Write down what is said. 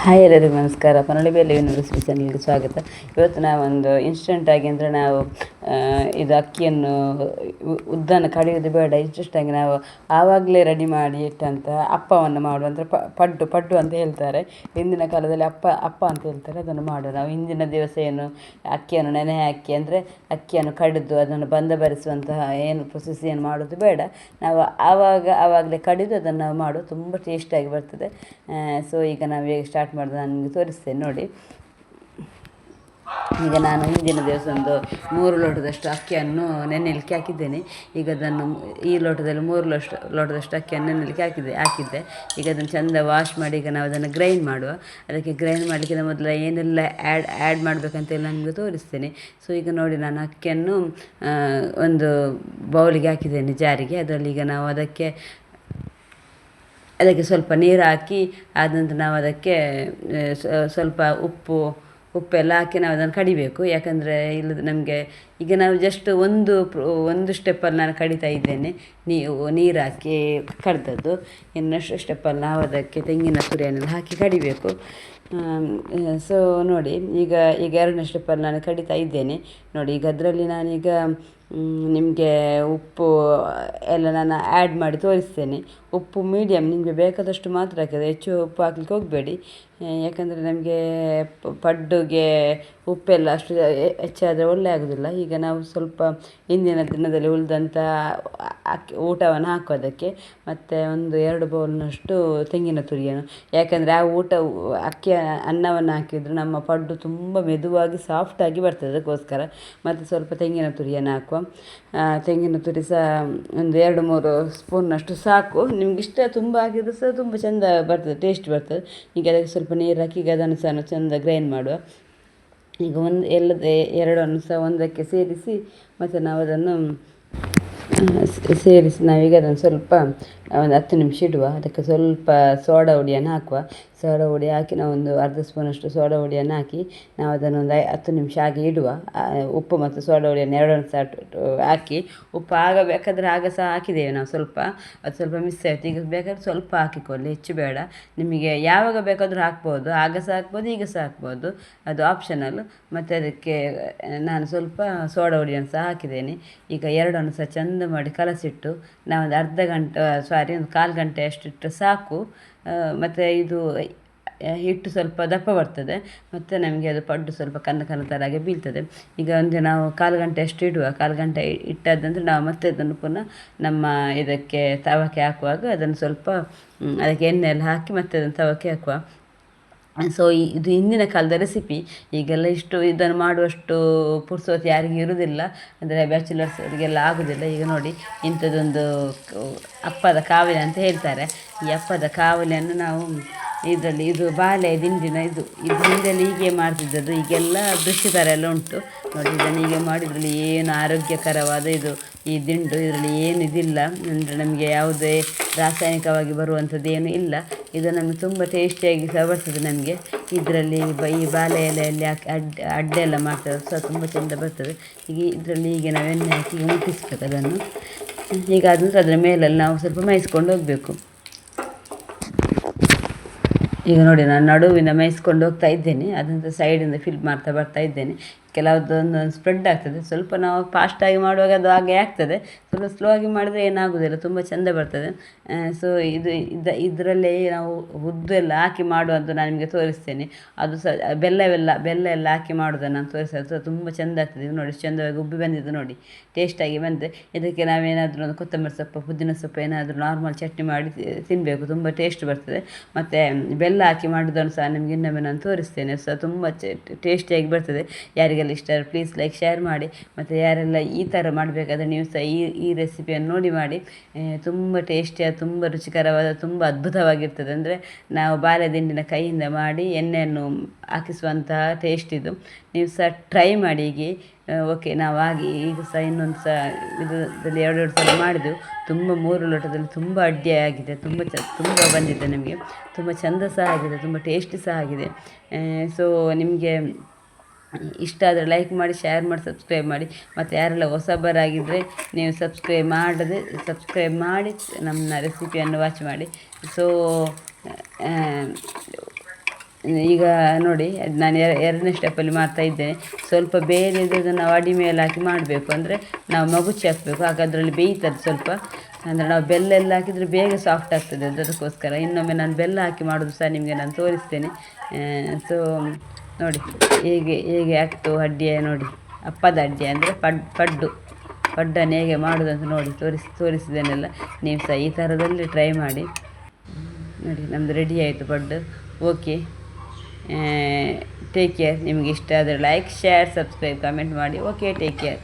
Hi ಎಲ್ಲರಿಗೂ ನಮಸ್ಕಾರ. ಕನ್ನಡ ಬೇಲೆ ರೆಸಿಪಿ ಚಾನಲ್ಗೆ ಸ್ವಾಗತ. ಇವತ್ತು ನಾವೊಂದು ಇನ್ಸ್ಟೆಂಟಾಗಿ ಅಂದರೆ ನಾವು ಇದು ಅಕ್ಕಿಯನ್ನು ಉದ್ದನ್ನು ಕಡಿಯೋದು ಬೇಡ. ಇನ್ಸ್ಟೆಂಟಾಗಿ ನಾವು ಆವಾಗಲೇ ರೆಡಿ ಮಾಡಿ ಇಟ್ಟಂತಹ ಅಪ್ಪವನ್ನು ಮಾಡುವ ಅಂದರೆ ಪಡ್ಡು ಪಡ್ಡು ಅಂತ ಹೇಳ್ತಾರೆ. ಹಿಂದಿನ ಕಾಲದಲ್ಲಿ ಅಪ್ಪ ಅಪ್ಪ ಅಂತ ಹೇಳ್ತಾರೆ. ಅದನ್ನು ಮಾಡುವ ನಾವು ಹಿಂದಿನ ದಿವಸ ಏನು ಅಕ್ಕಿಯನ್ನು ನೆನೆ ಹಾಕಿ ಅಂದರೆ ಅಕ್ಕಿಯನ್ನು ಕಡಿದು ಅದನ್ನು ಬಂದ ಬರೆಸುವಂತಹ ಏನು ಪ್ರೊಸೆಸ್ ಏನು ಮಾಡೋದು ಬೇಡ. ನಾವು ಆವಾಗ, ಆವಾಗಲೇ ಕಡಿದು ಅದನ್ನು ನಾವು ಮಾಡೋದು ತುಂಬ ಟೇಸ್ಟಾಗಿ ಬರ್ತದೆ. ಸೊ ಈಗ ನಾವು ಹೇಗೆ ಸ್ಟಾರ್ಟ್ ನಾನು ನಿಮಗೆ ತೋರಿಸ್ತೇನೆ, ನೋಡಿ. ಈಗ ನಾನು ಹಿಂದಿನ ದಿವಸ ಒಂದು ಮೂರು ಲೋಟದಷ್ಟು ಅಕ್ಕಿಯನ್ನು ನೆನೆಯಲಿಕ್ಕೆ ಹಾಕಿದ್ದೇನೆ. ಈಗ ಅದನ್ನು ಈ ಲೋಟದಲ್ಲಿ ಮೂರು ಲೋಟ, ಲೋಟದಷ್ಟು ಅಕ್ಕಿಯನ್ನು ನೆನೆಯಲಿಕ್ಕೆ ಹಾಕಿದ್ದೆ ಹಾಕಿದ್ದೆ. ಈಗ ಅದನ್ನು ಚೆಂದ ವಾಶ್ ಮಾಡಿ, ಈಗ ನಾವು ಅದನ್ನು ಗ್ರೈಂಡ್ ಮಾಡುವ. ಅದಕ್ಕೆ ಗ್ರೈಂಡ್ ಮಾಡಲಿಕ್ಕಿಂತ ಮೊದಲು ಏನೆಲ್ಲ ಆ್ಯಡ್ ಆ್ಯಡ್ ನಾನು ನಿಮಗೆ ತೋರಿಸ್ತೇನೆ. ಸೊ ಈಗ ನೋಡಿ, ನಾನು ಅಕ್ಕಿಯನ್ನು ಒಂದು ಬೌಲಿಗೆ ಹಾಕಿದ್ದೇನೆ ಜಾರಿಗೆ. ಅದರಲ್ಲಿ ಈಗ ನಾವು ಅದಕ್ಕೆ ಅದಕ್ಕೆ ಸ್ವಲ್ಪ ನೀರು ಹಾಕಿ ಆದ ನಂತರ ನಾವು ಅದಕ್ಕೆ ಸ್ವಲ್ಪ ಉಪ್ಪು, ಉಪ್ಪೆಲ್ಲ ಹಾಕಿ ನಾವು ಅದನ್ನು ಕಡಿಬೇಕು. ಯಾಕಂದರೆ ಇಲ್ಲದ ನಮಗೆ ಈಗ ನಾವು ಜಸ್ಟ್ ಒಂದು ಒಂದು ಸ್ಟೆಪ್ಪಲ್ಲಿ ನಾನು ಕಡಿತಾ ಇದ್ದೇನೆ ನೀರು ಹಾಕಿ ಕಡ್ದದ್ದು. ಇನ್ನಷ್ಟು ಸ್ಟೆಪ್ಪಲ್ಲಿ ನಾವು ಅದಕ್ಕೆ ತೆಂಗಿನ ತುರಿಯನ್ನೆಲ್ಲ ಹಾಕಿ ಕಡಿಬೇಕು. ಸೊ ನೋಡಿ, ಈಗ ಈಗ ಎರಡನೇ ಸ್ಟೆಪ್ಪಲ್ಲಿ ನಾನು ಕಡಿತಾ ಇದ್ದೇನೆ. ನೋಡಿ, ಈಗ ಅದರಲ್ಲಿ ನಾನೀಗ ನಿಮಗೆ ಉಪ್ಪು ಎಲ್ಲ ನಾನು ಆ್ಯಡ್ ಮಾಡಿ ತೋರಿಸ್ತೇನೆ. ಉಪ್ಪು ಮೀಡಿಯಮ್ ನಿಮಗೆ ಬೇಕಾದಷ್ಟು ಮಾತ್ರ ಹಾಕಿದರೆ ಹೆಚ್ಚು ಉಪ್ಪು ಹಾಕ್ಲಿಕ್ಕೆ ಹೋಗಬೇಡಿ. ಯಾಕಂದರೆ ನಮಗೆ ಪಡ್ಡುಗೆ ಉಪ್ಪೆಲ್ಲ ಅಷ್ಟು ಹೆಚ್ಚಾದರೆ ಒಳ್ಳೆ ಆಗೋದಿಲ್ಲ. ಈಗ ನಾವು ಸ್ವಲ್ಪ ಹಿಂದಿನ ದಿನದಲ್ಲಿ ಉಳಿದಂಥ ಅಕ್ಕಿ, ಊಟವನ್ನು ಹಾಕೋದಕ್ಕೆ ಮತ್ತು ಒಂದು ಎರಡು ಬೌಲ್ನಷ್ಟು ತೆಂಗಿನ ತುರಿಯನ್ನು. ಯಾಕಂದರೆ ಆ ಊಟ, ಅಕ್ಕಿ ಅನ್ನವನ್ನು ಹಾಕಿದರೆ ನಮ್ಮ ಪಡ್ಡು ತುಂಬ ಮೆದುವಾಗಿ ಸಾಫ್ಟಾಗಿ ಬರ್ತದೆ ಅದಕ್ಕೋಸ್ಕರ. ಮತ್ತು ಸ್ವಲ್ಪ ತೆಂಗಿನ ತುರಿಯನ್ನು ಹಾಕುವ. ತೆಂಗಿನ ತುರಿ ಸಹ ಒಂದು ಎರಡು ಮೂರು ಸ್ಪೂನ್ನಷ್ಟು ಸಾಕು. ನಿಮ್ಗೆ ಇಷ್ಟ ತುಂಬ ಹಾಕಿದ್ರೆ ಸಹ ತುಂಬ ಚೆಂದ ಬರ್ತದೆ ಟೇಸ್ಟ್ ಬರ್ತದೆ. ಈಗ ಅದಕ್ಕೆ ಸ್ವಲ್ಪ ನೀರು ಹಾಕಿ ಅದನ್ನು ಸಹ ಚೆಂದ ಗ್ರೈಂಡ್ ಮಾಡುವ. ಈಗ ಒಂದು ಎಲ್ಲದ ಎರಡನ್ನು ಸಹ ಒಂದಕ್ಕೆ ಸೇರಿಸಿ ಮತ್ತು ನಾವು ಅದನ್ನು ಸೇರಿಸಿ ನಾವೀಗ ಅದನ್ನು ಸ್ವಲ್ಪ ಒಂದು ಹತ್ತು ನಿಮಿಷ ಇಡುವ, ಅದಕ್ಕೆ ಸ್ವಲ್ಪ ಸೋಡಾ ಹುಡಿಯನ್ನು ಹಾಕುವ. ಸೋಡಾ ಹುಡಿ ಹಾಕಿ ಒಂದು ಅರ್ಧ ಸ್ಪೂನಷ್ಟು ಸೋಡಾ ಹುಡಿಯನ್ನು ಹಾಕಿ ನಾವು ಅದನ್ನು ಒಂದು ಹತ್ತು ನಿಮಿಷ ಹಾಗೆ ಇಡುವ. ಉಪ್ಪು ಮತ್ತು ಸೋಡಾ ಹುಡಿಯನ್ನು ಎರಡನ್ನು ಸಹ ಹಾಕಿ, ಉಪ್ಪು ಆಗ ಬೇಕಾದರೆ ಆಗ ಸಹ ಹಾಕಿದ್ದೇವೆ ನಾವು ಸ್ವಲ್ಪ. ಅದು ಸ್ವಲ್ಪ ಮಿಸ್ ಆಯಿತು. ಈಗ ಬೇಕಾದ್ರೆ ಸ್ವಲ್ಪ ಹಾಕಿಕೊಳ್ಳಿ, ಹೆಚ್ಚು ಬೇಡ. ನಿಮಗೆ ಯಾವಾಗ ಬೇಕಾದರೂ ಹಾಕ್ಬೋದು. ಆಗ ಸಹ ಹಾಕ್ಬೋದು, ಈಗ ಸಹ ಹಾಕ್ಬೋದು. ಅದು ಆಪ್ಷನಲ್ ಮತ್ತು ಅದಕ್ಕೆ ನಾನು ಸ್ವಲ್ಪ ಸೋಡಾ ಹುಡಿಯನ್ನು ಸಹ ಹಾಕಿದ್ದೇನೆ. ಈಗ ಎರಡನ್ನು ಸಹ ಚೆಂದ ಮಾಡಿ ಕಲಸಿಟ್ಟು ನಾವೊಂದು ಅರ್ಧ ಗಂಟೆ ಸಾರಿ ಒಂದು ಕಾಲು ಗಂಟೆ ಅಷ್ಟಿಟ್ಟು ಸಾಕು. ಮತ್ತು ಇದು ಹಿಟ್ಟು ಸ್ವಲ್ಪ ದಪ್ಪ ಬರ್ತದೆ. ಮತ್ತು ನಮಗೆ ಅದು ಪಡ್ಡು ಸ್ವಲ್ಪ ಕನ್ನ ಕನ್ನ ಥರ ಹಾಗೆ ಬೀಳ್ತದೆ. ಈಗ ಒಂದು ನಾವು ಕಾಲು ಗಂಟೆ ಅಷ್ಟು ಇಡುವ. ಕಾಲು ಗಂಟೆ ಇಟ್ಟಾದಂದರೆ ನಾವು ಮತ್ತೆ ಅದನ್ನು ಪುನಃ ನಮ್ಮ ಇದಕ್ಕೆ ತವಕ್ಕೆ ಹಾಕುವಾಗ ಅದನ್ನು ಸ್ವಲ್ಪ ಅದಕ್ಕೆ ಎಣ್ಣೆ ಹಾಕಿ ಮತ್ತೆ ಅದನ್ನು ತವಕ್ಕೆ ಹಾಕುವ. ಸೊ ಇದು ಹಿಂದಿನ ಕಾಲದ ರೆಸಿಪಿ ಈಗೆಲ್ಲ ಇಷ್ಟು ಇದನ್ನು ಮಾಡುವಷ್ಟು ಪುರ್ಸೊತ್ತು ಯಾರಿಗೂ ಇರುವುದಿಲ್ಲ. ಅಂದರೆ ಬ್ಯಾಚುಲರ್ಸ್ ಅವರಿಗೆಲ್ಲ ಆಗೋದಿಲ್ಲ. ಈಗ ನೋಡಿ, ಇಂಥದ್ದೊಂದು ಅಪ್ಪದ ಕಾವಲಿ ಅಂತ ಹೇಳ್ತಾರೆ. ಈ ಅಪ್ಪದ ಕಾವಲಿಯನ್ನು ನಾವು ಇದರಲ್ಲಿ ಇದು ಬಾಳೆ ದಿಂಡಿನ ಇದು. ಇದು ಹಿಂದೆಲ್ಲ ಹೀಗೆ ಮಾಡ್ತಿದ್ದದ್ದು. ಈಗೆಲ್ಲ ದೃಶ್ಯ ಥರ ಎಲ್ಲ ಉಂಟು. ನೋಡಿ, ಇದನ್ನು ಹೀಗೆ ಮಾಡಿದ್ರಲ್ಲಿ ಏನು ಆರೋಗ್ಯಕರವಾದ ಇದು, ಈ ದಿಂಡು. ಇದರಲ್ಲಿ ಏನು ಇದಿಲ್ಲ. ಅಂದರೆ ನಮಗೆ ಯಾವುದೇ ರಾಸಾಯನಿಕವಾಗಿ ಬರುವಂಥದ್ದು ಏನು ಇಲ್ಲ. ಇದು ನಮಗೆ ತುಂಬ ಟೇಸ್ಟಿಯಾಗಿ ಸಹ ಬರ್ತದೆ ನಮಗೆ. ಇದರಲ್ಲಿ ಬ, ಈ ಬಾಳೆ ಎಲೆಯಲ್ಲಿ ಹಾಕಿ ಅಡ್ಡ, ಅಡ್ಡೆ ಎಲ್ಲ ಮಾಡ್ತಾರೆ. ಸಹ ತುಂಬ ಚೆಂದ ಬರ್ತದೆ. ಈಗ ಇದರಲ್ಲಿ ಹೀಗೆ ನಾವು ಎಣ್ಣೆ ಹಾಕಿ ಮುಟ್ಟಿಸ್ಬೇಕು ಅದನ್ನು. ಈಗ ಅದನ್ನು ಅದರ ಮೇಲೆಲ್ಲ ನಾವು ಸ್ವಲ್ಪ ಮೇಯಿಸ್ಕೊಂಡು ಹೋಗಬೇಕು. ಈಗ ನೋಡಿ ನಾನು ನಡುವಿನ ಮೇಯಿಸ್ಕೊಂಡು ಹೋಗ್ತಾ ಇದ್ದೇನೆ. ಅದನ್ನು ಸೈಡಿಂದ ಫಿಲ್ ಮಾಡ್ತಾ ಬರ್ತಾ ಇದ್ದೇನೆ. ಕೆಲವೊಂದೊಂದು ಸ್ಪ್ರೆಡ್ ಆಗ್ತದೆ. ಸ್ವಲ್ಪ ನಾವು ಫಾಸ್ಟಾಗಿ ಮಾಡುವಾಗ ಅದು ಹಾಗೆ ಆಗ್ತದೆ. ಸ್ವಲ್ಪ ಸ್ಲೋ ಆಗಿ ಮಾಡಿದರೆ ಏನಾಗೋದಿಲ್ಲ. ತುಂಬ ಚೆಂದ ಬರ್ತದೆ. ಸೊ ಇದು ಇದ, ಇದರಲ್ಲೇ ನಾವು ಉದ್ದು ಎಲ್ಲ ಹಾಕಿ ಮಾಡುವಂಥ ನಾನು ನಿಮಗೆ ತೋರಿಸ್ತೇನೆ. ಅದು ಸಹ ಬೆಲ್ಲವೆಲ್ಲ ಬೆಲ್ಲ ಎಲ್ಲ ಹಾಕಿ ಮಾಡೋದನ್ನು ನಾನು ತೋರಿಸ್ತೇನೆ. ತುಂಬ ಚೆಂದ ಆಗ್ತದೆ. ಇದು ನೋಡಿ, ಚೆಂದವಾಗಿ ಉಬ್ಬಿ ಬಂದಿದ್ದು ನೋಡಿ. ಟೇಸ್ಟಾಗಿ ಬಂದರೆ ಇದಕ್ಕೆ ನಾವೇನಾದರೂ ಒಂದು ಕೊತ್ತಂಬರಿ ಸೊಪ್ಪು, ಪುದೀನ ಸೊಪ್ಪು ಏನಾದರೂ ನಾರ್ಮಲ್ ಚಟ್ನಿ ಮಾಡಿ ತಿನ್ನಬೇಕು ತುಂಬ ಟೇಸ್ಟ್ ಬರ್ತದೆ. ಮತ್ತು ಬೆಲ್ಲ ಹಾಕಿ ಮಾಡೋದನ್ನು ಸಹ ನಿಮಗೆ ಇನ್ನೊಮ್ಮೆ ನಾನು ತೋರಿಸ್ತೇನೆ. ಸಹ ತುಂಬ ಟೇಸ್ಟಿಯಾಗಿ ಬರ್ತದೆ. ಯಾರಿಗೆಲ್ಲ ಇಷ್ಟ ಪ್ಲೀಸ್ ಲೈಕ್ ಶೇರ್ ಮಾಡಿ. ಮತ್ತು ಯಾರೆಲ್ಲ ಈ ಥರ ಮಾಡಬೇಕಾದ್ರೆ ನೀವು ಸಹ ಈ ಈ ರೆಸಿಪಿಯನ್ನು ನೋಡಿ ಮಾಡಿ. ತುಂಬ ಟೇಸ್ಟಿಯಾದ ತುಂಬ ರುಚಿಕರವಾದ, ತುಂಬ ಅದ್ಭುತವಾಗಿರ್ತದೆ. ಅಂದರೆ ನಾವು ಬಾಳೆ ದಿಂಡಿನ ಕೈಯಿಂದ ಮಾಡಿ ಎಣ್ಣೆಯನ್ನು ಹಾಕಿಸುವಂತಹ ಟೇಸ್ಟ್ ಇದು. ನೀವು ಸಹ ಟ್ರೈ ಮಾಡಿ ಹೀಗೆ. ಓಕೆ ನಾವು ಆಗಿ ಈಗ ಸಹ ಇನ್ನೊಂದು ಸಹ ಇದರಲ್ಲಿ ಎರಡೆರಡು ಸಲ ಮಾಡಿದ್ದು ತುಂಬ ಮೂರು ಲೋಟದಲ್ಲಿ ತುಂಬ ಅಡ್ಡಿ ಆಗಿದೆ. ತುಂಬ ಚ, ತುಂಬ ಬಂದಿದೆ ನಿಮಗೆ. ತುಂಬ ಚೆಂದ ಸಹ ಆಗಿದೆ. ತುಂಬ ಟೇಸ್ಟಿ ಸಹ ಆಗಿದೆ. ಸೊ ನಿಮಗೆ ಇಷ್ಟ ಆದರೆ ಲೈಕ್ ಮಾಡಿ ಶೇರ್ ಮಾಡಿ ಸಬ್ಸ್ಕ್ರೈಬ್ ಮಾಡಿ. ಮತ್ತು ಯಾರೆಲ್ಲ ಹೊಸಬರಾಗಿದ್ದರೆ ನೀವು ಸಬ್ಸ್ಕ್ರೈಬ್ ಮಾಡದೆ ಸಬ್ಸ್ಕ್ರೈಬ್ ಮಾಡಿ ನಮ್ಮ ರೆಸಿಪಿಯನ್ನು ವಾಚ್ ಮಾಡಿ. ಸೊ ಈಗ ನೋಡಿ ಅದು ನಾನು ಎರ- ಎರಡನೇ ಸ್ಟೆಪ್ಪಲ್ಲಿ ಮಾಡ್ತಾ ಇದ್ದೇನೆ. ಸ್ವಲ್ಪ ಬೇರೆ ಇದ್ದದ್ದು ನಾವು ಅಡಿ ಮೇಲೆ ಹಾಕಿ ಮಾಡಬೇಕು. ಅಂದರೆ ನಾವು ಮಗುಚಿ ಹಾಕಬೇಕು. ಆಗ ಅದರಲ್ಲಿ ಬೇಯ್ತದೆ ಸ್ವಲ್ಪ. ಅಂದರೆ ನಾವು ಬೆಲ್ಲ ಎಲ್ಲ ಹಾಕಿದರೆ ಬೇಗ ಸಾಫ್ಟ್ ಆಗ್ತದೆ. ಅದಕ್ಕೋಸ್ಕರ ಇನ್ನೊಮ್ಮೆ ನಾನು ಬೆಲ್ಲ ಹಾಕಿ ಮಾಡೋದು ಸಹ ನಿಮಗೆ ನಾನು ತೋರಿಸ್ತೇನೆ. ಸೊ ನೋಡಿ, ಹೇಗೆ ಹೇಗೆ ಆಗ್ತು ಅಡ್ಡಿಯ ನೋಡಿ. ಅಪ್ಪದ ಅಡ್ಡಿಯ ಅಂದರೆ ಪಡ್, ಪಡ್ಡು. ಪಡ್ಡನ್ನು ಹೇಗೆ ಮಾಡೋದಂತ ನೋಡಿ, ತೋರಿಸಿ ತೋರಿಸಿದ್ದೇನೆಲ್ಲ ನೀವು ಸಹ ಈ ಥರದಲ್ಲಿ ಟ್ರೈ ಮಾಡಿ. ನೋಡಿ ನಮ್ಮದು ರೆಡಿ ಆಯಿತು ಪಡ್ಡು. ಓಕೆ ಟೇಕ್ ಕೇರ್ ನಿಮಗೆ ಇಷ್ಟ ಆದರೆ ಲೈಕ್ ಶೇರ್ ಸಬ್ಸ್ಕ್ರೈಬ್ ಕಮೆಂಟ್ ಮಾಡಿ. Okay take care